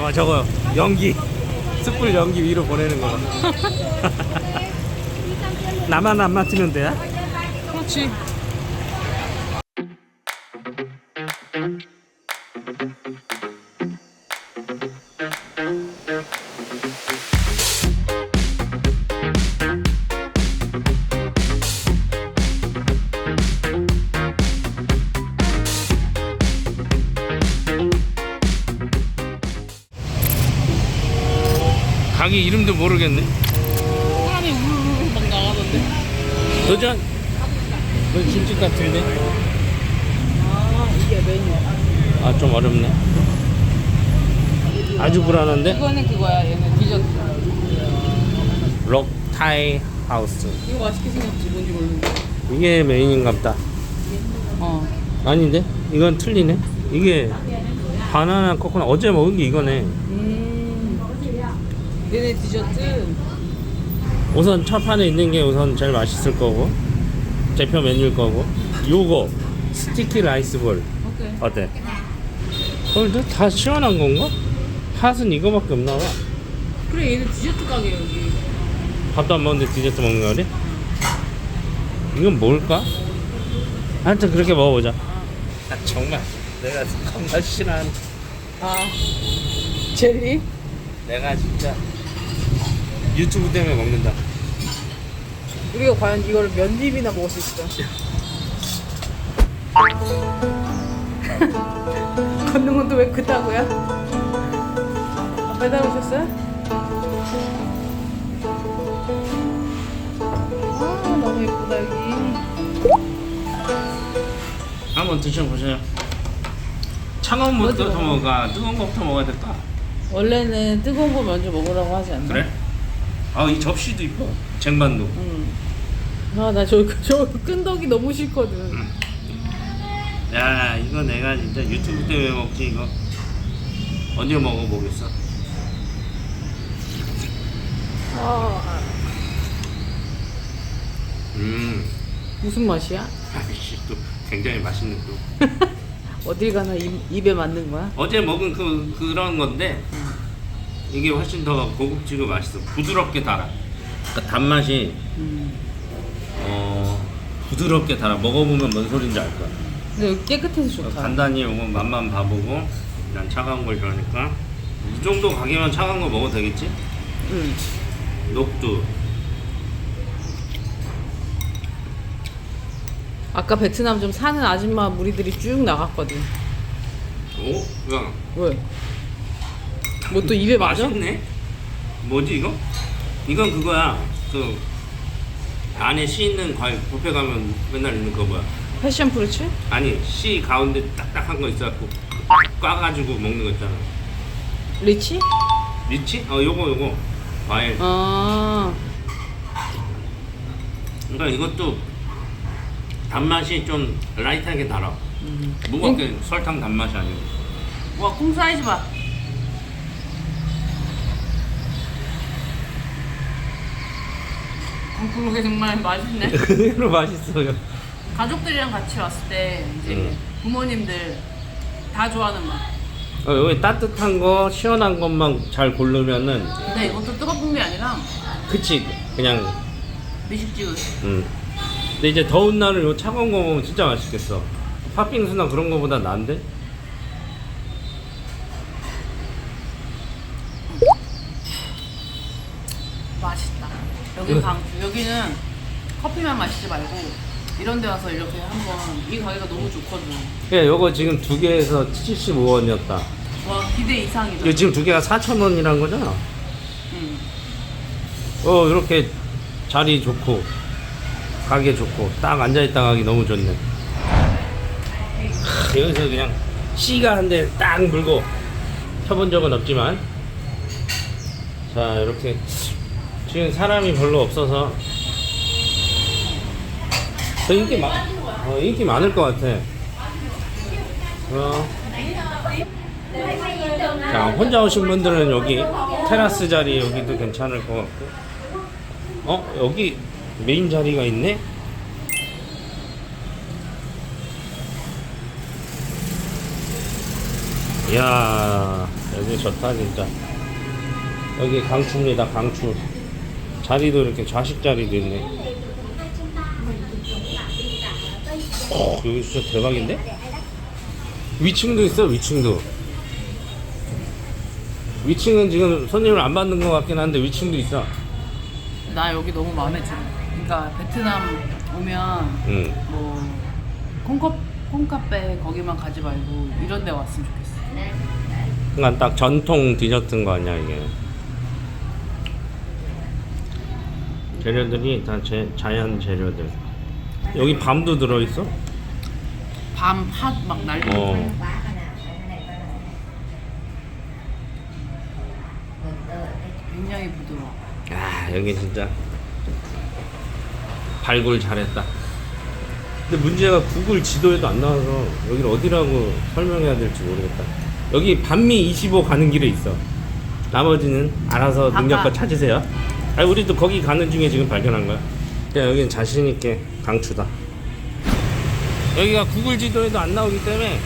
와 저거 연기 숯불 연기 위로 보내는 거 나만 안 맡으면 돼? 그렇지. 가게 이름도 모르겠네 사람이 우르르 막 나가던데. 도전 그 김집 같은데 아 이게 메뉴. 아좀 어렵네 아주 불안한데 이거는 그거야. 얘는 디저트. 록타이 하우스 이거 맛있게 생겼지 뭔지 모르는데. 이게 메인인갑다 어. 아닌데 이건 틀리네 이게 바나나 코코넛 어제 먹은 게 이거네 음. 얘네 디저트. 우선 첫 판에 있는 게 우선 제일 맛있을 거고 대표 메뉴일 거고 요거 스티키 라이스볼 오케이. 어때? 그걸 다 시원한 건가? 핫은 이거밖에 없나 봐 그래 얘는 디저트 가게 여기. 밥도 안 먹는데 디저트 먹는 거래? 이건 뭘까? 하여튼 그렇게 먹어보자 아 정말 내가 겁나 싫어하는 아. 젤리? 내가 진짜 유튜브 때문에 먹는다 우리가 과연 이걸 몇 입이나 먹을 수 있어? 걷는 것도 왜 그따구야? 아, 배달 오셨어요? 아 너무 예쁘다 여기 한번 드셔보세요 차가운 것부터 먹어? 먹어가 뜨거운 것부터 먹어야 될까? 원래는 뜨거운 거 먼저 먹으라고 하지 않나? 그래? 아 이 접시도 이뻐 쟁반도 응. 아나 저 저 끈덕이 너무 싫거든. 야 이거 내가 진짜 유튜브 때문에 먹지 이거 언제 먹어보겠어 아 음 무슨 맛이야? 아이씨 또 굉장히 맛있는 또 어딜 가나 입, 입에 맞는 거야? 어제 먹은 그 그런 건데 이게 훨씬 더 고급지고 맛있어 부드럽게 달아 그러니까 단맛이 음. 어 부드럽게 달아 먹어보면 뭔 소린지 알 거야 근데 여기 깨끗해서 좋다. 간단히 요거 맛만 봐보고 난 차가운 걸 좋아하니까 이 정도 가게면 차가운 거 먹어도 되겠지? 응. 녹두 아까 베트남 좀 사는 아줌마 무리들이 쭉 나갔거든. 오? 야 왜? 뭐 또 입에 맞아? 맛있네 뭐지 이거? 이건 그거야 그 안에 씨 있는 과일 뷔페 가면 맨날 있는 거 뭐야 패션 프루츠? 아니 씨 가운데 딱딱한 거 있어갖고 꽈가지고 먹는 거 있잖아 리치? 리치? 어 요거 요거 과일 아, 그러니까 이것도 단맛이 좀 라이트하게 달아 음. 무겁게 설탕 단맛이 아니고 와, 콩 사이즈 봐. 그러게 정말 맛있네. 그대로 맛있어요 가족들이랑 같이 왔을 때 이제 음. 부모님들 다 좋아하는 맛. 어, 여기 따뜻한 거 시원한 것만 잘 고르면은 근데 이것도 뜨거운 게 아니라 그치 그냥 미식지근. 음. 근데 이제 더운 날은 요 차가운 거 먹으면 진짜 맛있겠어 팥빙수나 그런 거보다 나은데? 맛있다. 여기 응. 강주. 여기는 커피만 마시지 말고 이런 데 와서 이렇게 한번 이 가게가 너무 좋거든. 예, 요거 지금 두 개에서 75원이었다 와 기대 이상이다. 이거 지금 두 개가 4,000원이란 거잖아 응. 어 이렇게 자리 좋고 가게 좋고 딱 앉아 있다 가기 너무 좋네 하, 여기서 그냥 씨가 한 대 딱 물고 펴본 적은 없지만 자 이렇게 지금 사람이 별로 없어서. 더 인기 많 어, 인기 많을 것 같아. 어. 자 혼자 오신 분들은 여기 테라스 자리 여기도 괜찮을 것 같고. 어 여기 메인 자리가 있네? 이야 여기 좋다 진짜. 여기 강추입니다 강추 자리도 이렇게 좌식 자리도 있네 어, 여기 진짜 대박인데? 위층도 있어 위층도 위층은 지금 손님을 안 받는 것 같긴 한데 위층도 있어 나 여기 너무 마음에 들어. 그러니까 베트남 오면 응. 뭐 콩커 콩카페 거기만 가지 말고 이런 데 왔으면 좋겠어. 그러니까 딱 전통 디저트인 거 아니야 이게 재료들이 다 제, 자연 재료들 여기 밤도 들어있어? 밤 팥 막 날리고. 어 굉장히 부드러워. 야, 여기 진짜 발굴 잘했다. 근데 문제가 구글 지도에도 안 나와서 여기를 어디라고 설명해야 될지 모르겠다. 여기 반미 25 가는 길에 있어. 나머지는 알아서 능력껏 찾으세요. 아니 우리도 거기 가는 중에 지금 발견한 거야. 그냥 여기는 자신 있게 강추다. 여기가 구글 지도에도 안 나오기 때문에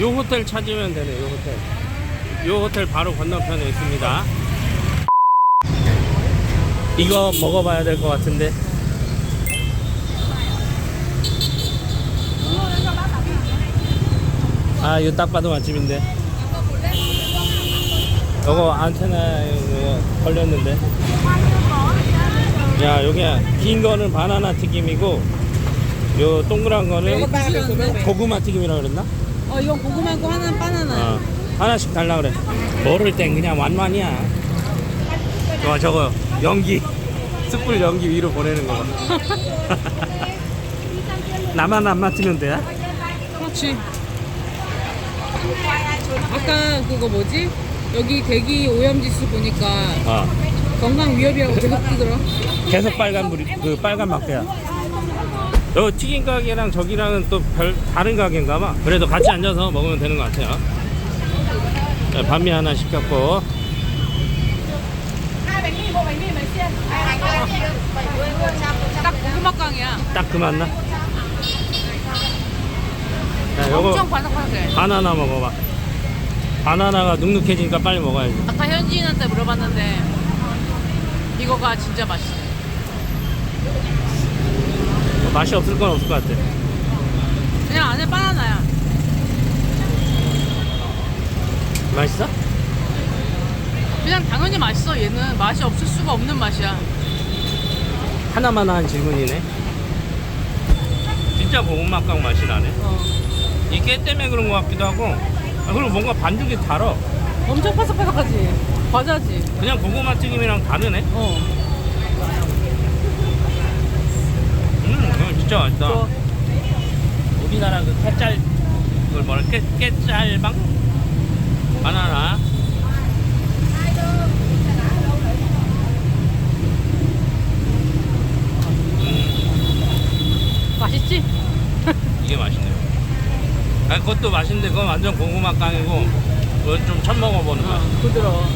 요 호텔 찾으면 되네. 요 호텔. 요 호텔 바로 건너편에 있습니다. 이거 먹어봐야 될 것 같은데. 아, 이거 딱 봐도 맛집인데. 이거 안테나에 걸렸는데. 야, 여기 긴 거는 바나나 튀김이고, 요 동그란 거는 고구마 튀김이라고 그랬나? 어 이건 고구마고 하나는 바나나. 어, 하나씩 달라 그래. 모를 땐 그냥 완만이야. 와 저거 연기 숯불 연기 위로 보내는 거 봐. 나만 안 맡으면 돼? 그렇지. 아까 그거 뭐지? 여기 대기 오염지수 보니까 어. 건강 위협이라고 계속 뜨더라. 계속 빨간 불이 그 빨간 막대야. 요 튀김 가게랑 저기랑은 또 별 다른 가게인가 봐. 그래도 같이 앉아서 먹으면 되는 것 같아요. 자, 반미 하나 시켰고. 딱 고구마깡이야. 딱 그만 나. 자, 요거 엄청 바삭바삭해. 바나나 먹어봐. 바나나가 눅눅해지니까 빨리 먹어야지. 아까 현지인한테 물어봤는데 이거가 진짜 맛있어. 맛이 없을 건 없을 것 같아. 그냥 안에 바나나야. 맛있어? 그냥 당연히 맛있어. 얘는 맛이 없을 수가 없는 맛이야. 하나만 한 질문이네. 진짜 고구마깡 맛이 나네. 어. 이게 때문에 그런 것 같기도 하고. 아, 그리고 뭔가 반죽이 달어. 엄청 바삭바삭하지. 과자지. 그냥 고구마 튀김이랑 다르네. 어. 음, 이거 진짜 맛있다. 좋아. 우리나라 그 깨짤, 그걸 뭐라, 깨, 깨짤방? 바나나. 맛있지? 이게 맛있네요. 아, 그것도 맛있는데 그건 완전 고구마 깡이고 그건 좀 처음 먹어보는 맛. 어, 부드러워.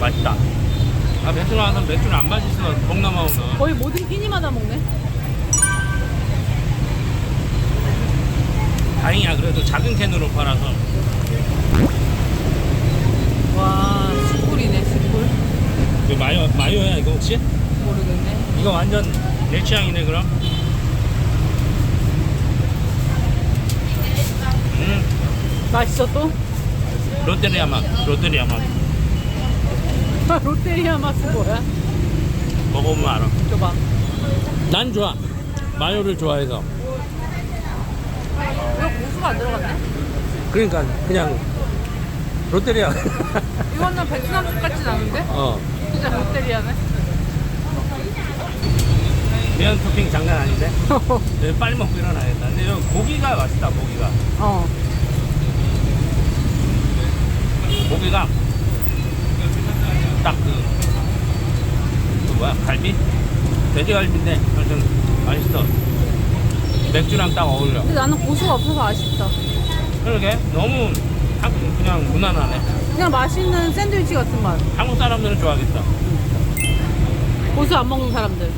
맛있다. 아 베트남 와서 맥주를 안 마시어 동남아 오면 거의 모든 끼니마다 먹네. 다행이야 그래도 작은 캔으로 팔아서 와, 숯불이네, 숯불. 그 마요 마요야 이거 혹시? 모르겠네. 이거 완전 내 취향이네 그럼. 맛있어 또? 롯데리아 맛 롯데리아 맛 롯데리아 맛은 뭐야? 먹어보면 알아. 줘봐. 난 좋아. 마요를 좋아해서. 이거 고수가 안 들어갔네? 그러니까 그냥 롯데리아. 이거는 베트남 술 같진 않은데? 어. 진짜 롯데리아네. 면 토핑 장난 아닌데? 네, 빨리 먹고 일어나야겠다. 근데 여기 고기가 맛있다, 고기가. 어. 고기가 딱 그, 그 뭐야, 갈비? 돼지갈비인데, 하여튼 맛있어. 맥주랑 딱 어울려. 근데 나는 고수가 없어서 아쉽다. 그러게, 너무 한- 그냥 무난하네. 그냥 맛있는 샌드위치 같은 맛. 한국 사람들은 좋아하겠다. 고수 안 먹는 사람들.